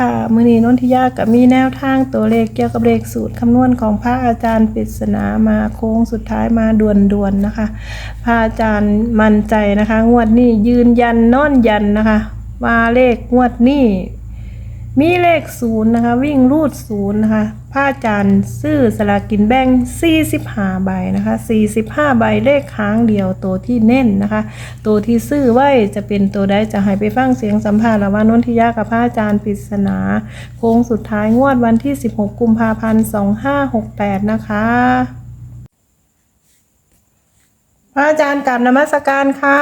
ค่ะมือนี้นนทิยากับมีแนวทางตัวเลขเกี่ยวกับเลขสูตรคำนวณของพระอาจารย์ปริศนามาโค้งสุดท้ายมาด่วนๆนะคะ พระอาจารย์มั่นใจนะคะ งวดนี้ยืนยันนอนยันนะคะ ว่าเลขงวดนี้มีเลขศูนย์นะคะ วิ่งรูดศูนย์นะคะ พระอาจารย์ซื้อสลากินแบ่ง45ใบนะคะ45ใบเลขค้างเดียวตัวที่เน้นนะคะ ตัวที่ซื้อไว้จะเป็นตัวใดจะให้ไปฟังเสียงสัมภาษณ์ระหว่างนนทิยากับพระอาจารย์ปริศนาโค้งสุดท้ายงวดวันที่ 16 กุมภาพันธ์2568 นะคะพระอาจารย์กลับนมัสการค่ะ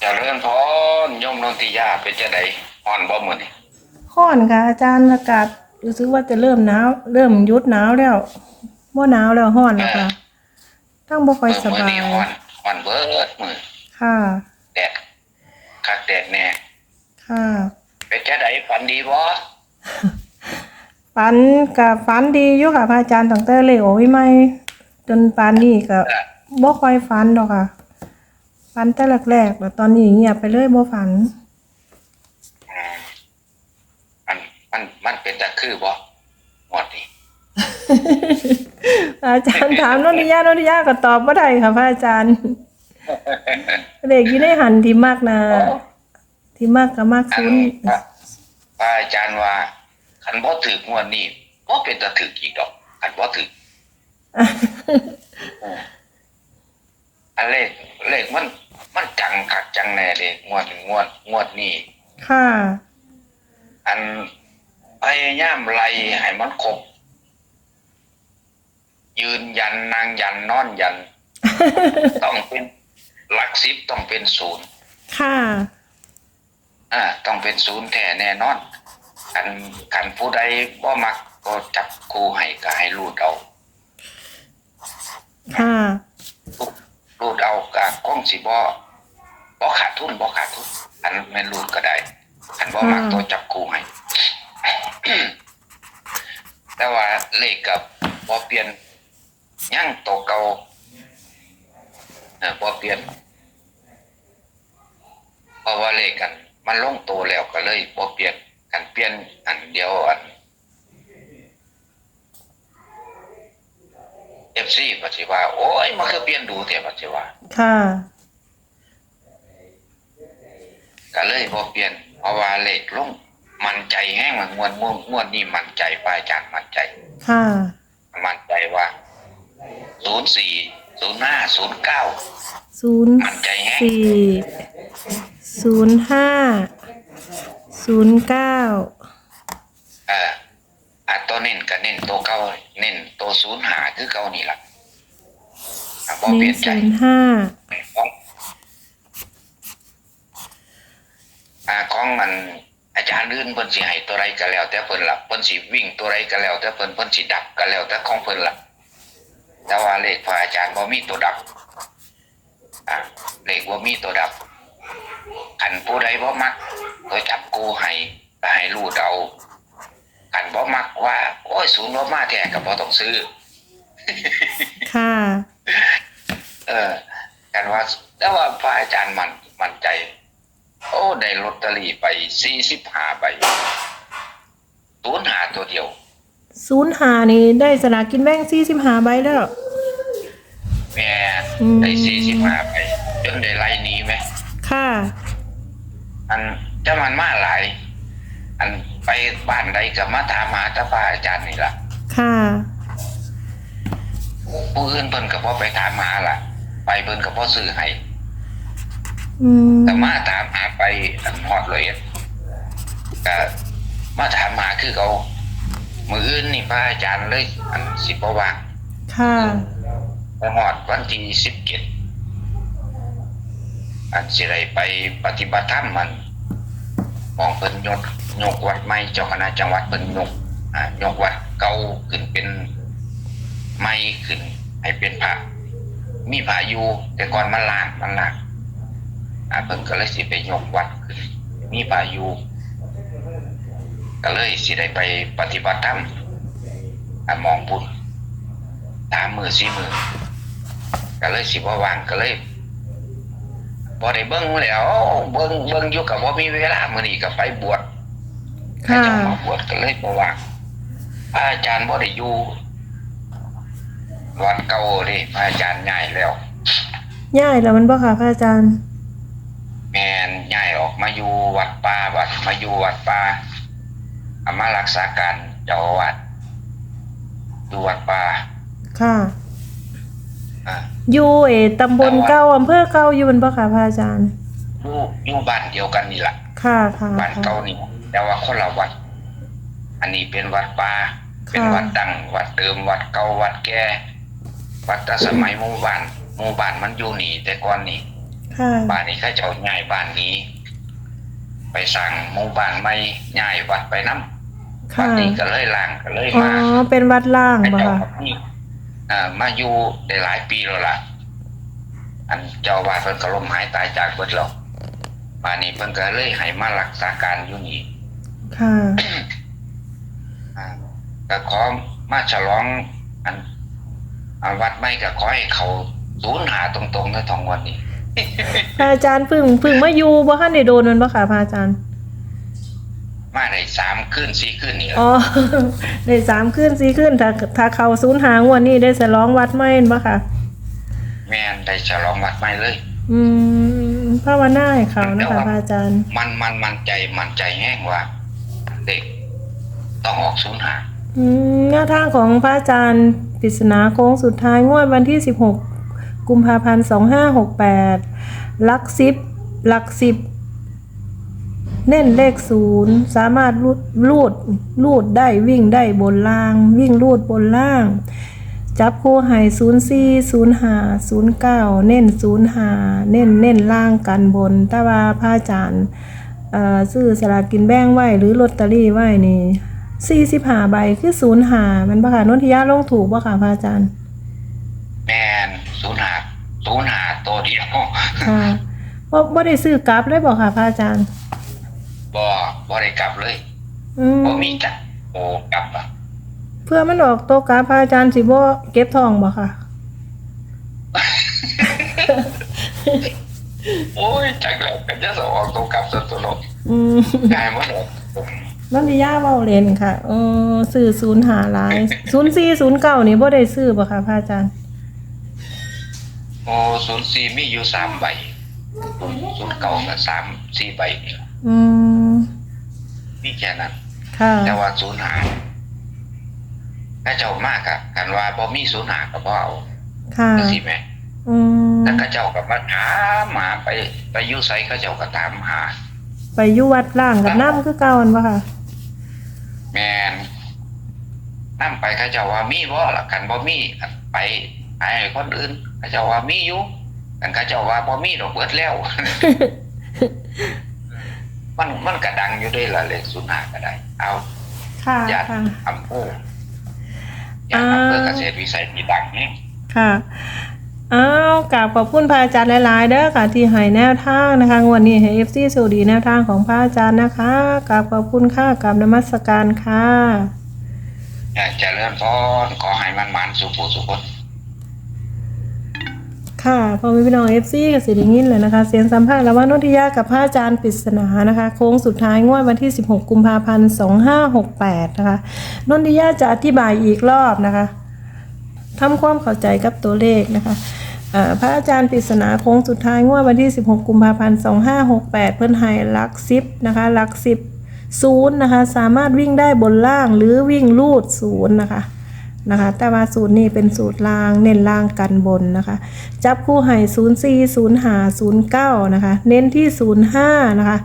เจะเริ่มพรโยมนนทิยาเป็นจะไดอ่อนบ่มื้อนี่ข้อนค่ะอาจารย์อากาศ รู้สึกว่าจะเริ่มหนาวเริ่มหยุดหนาวแล้วบ่หนาวแล้วห้อนแล้วค่ะตั้งบ่ค่อยเออสมื้อบายนี้อ่อนอ่อนเบิดมื้อค่ะแดดคักแดดแน่ค่ะเป็นจะไดฝันดีบ่ฝันกับฝันดีอยู่ค่ะพระอาจารย์ตั้งแต่เลขโอ้ยไม่จนปานนี้ก็เออบ่ค่อยฝันดอกค่ะฝันแต่แรกๆแล้วตอนนี้เงียบไปเลยบ่ฝัน อืม มันมันมันเป็นตะคือบ่หมดนี่อาจารย์ถามโนนทิยาโนนทิยาก็ตอบบ่ได้ค่ะพระอาจารย์เลขอยู่ในหันที่มากนะที่มากก็มากอัศูนนย์พระพระอาจารย์ว่าคันบ่ถึกงวดนี้บ่เป็นตะถึกอีกดอกคันบ่ถึกอันเลขเลขมัน มันจังคักจังแน่เด้งวดงวดงวดนี้ค่ะ อัน พยายามไล่ให้มันครบยืนยันนางยันนอนยัน ต้องเป็นหลักสิบต้องเป็นศูนย์ค่ะ อ่า ต้องเป็นศูนย์แท้แน่นอนกันกันผู้ใดบ่มักก็จับครูให้ก็ให้รูดเอาค่ะรูดเอาก็คงสิบ่บ่ขาดทุนบ่ขาดทุนอันแม่นรูดก็ได้อันบ่มักอืมตัวจับครูให้ แต่ว่า เลขกับบ่เปลี่ยนยังตัวเก่าเออบ่เปลี่ยนเพราะว่าเลขกัน มันลงตัวแล้วก็เลยบ่เปลี่ยนกันเปลี่ยนอันเดียวอัน FC ปัจจุบันโอ้ยมันคือเปลี่ยนดูแต่ปัจจุบันค่ะก็เลยบ่เปลี่ยนเพราะว่าเลขลง มันใจแห้งมันงวดงวดงวดนี้มันใจป้าอาจารย์มันใจ ค่ะ มันใจว่าศูนย์สี่ศูนย์ห้าศูนย์เก้าศูนย์มันใจแห้งสี่ศูนย์ห้าศูนย์เก้าเอออะตัวเน้นก็เน้นตัวเก่าเน้นตัวศูนย์หาคือเก่านี่ล่ะอะบ่หเปนึ่ลี่งยนใจศูนย์ห้าของอ่าของมันอา จารย์อื่นเพิ่นสิให้ตัวใดก็แล้ว แต่เพิ่นล่ะเพิ่นสิวิ่งตัวใดก็แล้ว แต่เพิ่นเพิ่นสิดับก็แล้ว แต่ของเพิ่นล่ะแต่ว่าเลขพระอาจารย์บ่มีตัวดับอะเลขบ่มีตัวดับคันผู้ใดบ่มักก็จับกูให้ก็ให้รู้เดาคันบ่มักว่า โอ้ยศูนย์บ่มาแท้ก็บ่ต้องซื้อ ค่ะ เออกันว่าแต่ว่าพระอาจารย์มันมันใจ โอ้ได้ลอตเตอรี่ไปสี่สิบห้าใบศูนย์หาตัวเดียวศูนย์หานี่ได้สลากกินแบ่งสี่สิบห้าใบแล้วแม่อืมได้สี่สิบห้าใบจนได้ไล่หนี้ไหมค่ะอันจะมันมาหลาย อันไปบ้านใดกับมาถามหาแตาพระอาจารย์นี่ล่ะ ค่ะผู้อื่นเพิ่นก็บ่ไปถามหาล่ะ ไปเพิ่นก็บ่ซื้อให้อืม แต่มาถามหาไปอันฮอดเลยก็มาถามหาคือเขามืออื่นนี่พระอาจารย์เลย อันสิบว่างค่ะพอฮอดวันที่สิบเจ็ดอันสิได้ไปปฏิบัติธรรมมันมองเพิ่นยกยกวัดใหม่เจ้าคณะจังหวัดเพิ่นยกอ่ายกวัดเก่าขึ้นเป็นใหม่ขึ้น ให้เป็นพระมีพระอยู่แต่ก่อนมันล้างมันล้าง อ่าเพิ่นก็เลยสิไปยกวัดขึ้นมีพายุก็เลยสิได้ไปปฏิบัติธรรมอ่ามองบุญตามมือสีมือก็เลยสิบ่ว่างก็เลยบ่ได้เบิ่งแล้วเบิ่งเบิ่งอยู่กับบ่ามีเวลามื้อนี้ก็ไปบวชให้จ้ามาบวชก็เลยบอกว่าพระอาจารย์บ่ได้อยู่วัดเก่าเดิพระอาจารย์ย้ายแล้วย่ายแล้วมันบ่ค่ะพระอาจารย์ แม่นย้ายออก มาอยู่วัดป่าวัดมาอยู่วัดป่าเอามารักษาการเจ้าอาวาสอยู่วัดป่าค่ะอ่าอยู่เอตำบลเก่าอำเภอเก่าอยู่มันบ่ค่ะพระอาจารย์ อยู่อยู่บ้านเดียวกันนี่แหละค่ะค่ะบ้านค่ะ เก่านี่แต่ว่าคนละวัด อันนี้เป็นวัดป่าเป็นค่ะวัดดังวัดเดิมวัดเก่าวัดแก่วัดแต่สมัยหมู่บ้านหมู่บ้านมันอยู่นี่ แต่ก่อนนี่ค่ะ บ้านนี้เขาเจ้าย้ายบ้านนี้ ไปสั่งหมู่บ้านไม่ย้ายวัดไปน้ำวัค่ะดนี้ก็เลยล่างก็เลยอ๋อมาเป็นวัดล่างให้บ่เจ้าค่ะ กับนี่อ่ามาอยู่ได้หลายปีแล้วล่ะ อันเจ้าวาดเพิ่นก็ล้มหายตายจากเบิดแล้วป่านนี้เพิ่นก็เลยให้มารักษาการอยู่นี่ ค่ะ อ่าก็ขอมาฉลองอันอันวัดไม่ก็ขอให้เขาศูนย์หาตรงๆในทองวันนี้ พระอาจารย์เพึ่งเพึ่งมาอยู่บ่ทันได้โดนมันบ่ค่ะพระอาจารย์ มาได้สามคืนสี่คืนนี่แหละอ๋อ ได้สามขึ้นสี่ขึ้นถ้าถ้าเขาศูนย์หางวันนี้ได้สลองวัดไม่นบ่ค่ะ แม่นได้ฉลองวัดไม่เลย อืมภาวนาให้เขานะคะพระอาจารย์ มันมันมันใจมันใจแห้งว่า เด็ก ต้องออกศูนย์หาอืมแนวทางของพระอาจารย์ปริศนาโค้งสุดท้ายงวดวันที่16กุ กุมภาพันธ์ 2568ลักซิบลักสิบเน้นเลขศูนย์สามารถรูดรูดรูดได้วิ่งได้บนล่าง วิ่งรูดบนล่าง จับคู่ให้ศูนย์สี่ศูนย์หาศูนย์เก้าเน้นศูนย์หาเน้นเน้นล่างกันบนต่ว่าพระอาจารย์เอ่อซื้อสลากกินแบ่งไว้หรือลอตเตอรี่ไว้นี่สี่สิบหาใบคือศูนย์หามันบ่ค่ะนนทิยาลงถูกบ่ค่ะพระอาจารย์ แม่นศูนย์หาศู นย์หาตัวเดียวค่ะบ่บ่ได้ซื้อกลับเลยบ่ค่ะพระอาจารย์บ่บ่ได้กลับเลยอืมบ่มีจักโอ้กลับอะเพื่อมันออกโตวกลับพระอาจารย์สิบ่เก็บทองบ่ค่ะ โอ้ยจักแล้วก็จะสออกตัวกลับตัวตัวลงอืมกลายมาหมดนันทิยาเว้าเล่นค่ะเออซื้อศูนย์หาหลายศูนย์สี่ศูนย์เก้านี่บ่ได้ซื้อบ่ค่ะพระอาจารย์ โอ้ศูนย์สี่มีอยู่สามใบศูนย์เก่าก็สามสี่ใบนี่ล่ะอืม มีแค่นั้น ค่ะ แต่ว่าศูนย์หาถ้าเจ้ามากอะกันว่าบ่มีศูนย์หาก็บ่เอาค่ะ จังซี่แหม อืม แล้วก็เจ้าก็มาถามหาไปไปอยู่ไสก็เจ้าก็ถามหา ไปอยู่วัดล่างกับน้ำคือเก่าอันบ่ค่ะ แมนนั่ไปเขาเจ้าว่ามีบ่ล่ะกันบ่มีก็ไป ไปให้คนอื่นเขาเจ้าว่ามีอยู่กันเขาเจ้าว่าบ่มีดอกเบิดแล้ว มันมันก็ดังอยู่ด้วยล่ะเลขศูนย์หาก็ได้ เอาค่ะญาติค่ะอำเภอญาติอำเภอเกษตรวิสัยที่ดังนี่ค่ะอ้าวกราบขอบคุณพระอาจารย์หลายๆเด้อค่ะที่ให้แนวทางนะคะงวดนี้ให้ FC สวัสดีแนวทางของพระอาจารย์นะคะกราบขอบคุณค่ะกราบนมัสการค่ะ อยากเจะเริ่มพรขอให้มันมันๆสุขสุขคน ค่ะพอมีพี่น้องเอฟซีกับสิริงินเลยนะคะ เสียงสัมภาษณ์ระหว่างนนทิยากับพระอาจารย์ปริศนานะคะ โค้งสุดท้ายงวดวันที่ 16 กุมภาพันธ์ 2568 นะคะนนทิยาจะอธิบายอีกรอบนะคะทำความเข้าใจกับตัวเลขนะคะพระอาจารย์ปริศนาโค้งสุดท้ายงวดวันที่ 16 กุมภาพันธ์ 2568 เพิ่นให้หลักซิปนะคะลักสิบศูนย์นะคะ สามารถวิ่งได้บนล่างหรือวิ่งลูดศูนย์นะคะ นะคะ แต่ว่าสูตรนี้เป็นสูตรล่างเน้นล่างกันบนนะคะ จับคู่ให้0 4 0 5 0 9นะคะ เน้นที่0 5นะคะ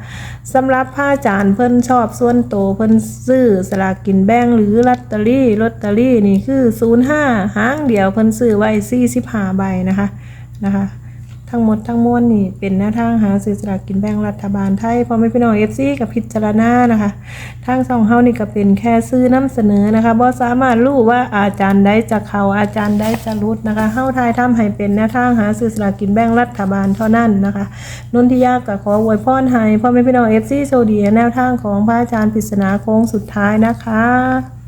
สำหรับผ้าจานเพิ่นชอบส่วนโตเพิ่นซื้อสลากกินแบ่งหรือลอตเตอรี่ลอตเตอรี่นี่คือ0 5หางเดียวเพิ่นซื้อไว้45ใบนะคะนะคะ ทั้งหมดทั้งมวลนี่เป็นแนวทางหาซื้อสลากกินแบ่งรัฐบาลไทยพอไม่พี่น้องเอฟซีกับพิจารณานะคะทางสองเฮานี่ก็เป็นแค่ซื้อนำเสนอนะคะบ่สามารถรู้ว่าอาจารย์ใดจะเขาอาจารย์ใดจะรุดนะคะเฮาทายทำให้เป็นแนวทางหาซื้อสลากกินแบ่งรัฐบาลเท่านั้นนะคะนนทิยาก็ขออวยพรให้พ่อแม่พี่น้อง FC โชคดีแนวทางของพระอาจารย์ปริศนาโค้งสุดท้ายนะคะ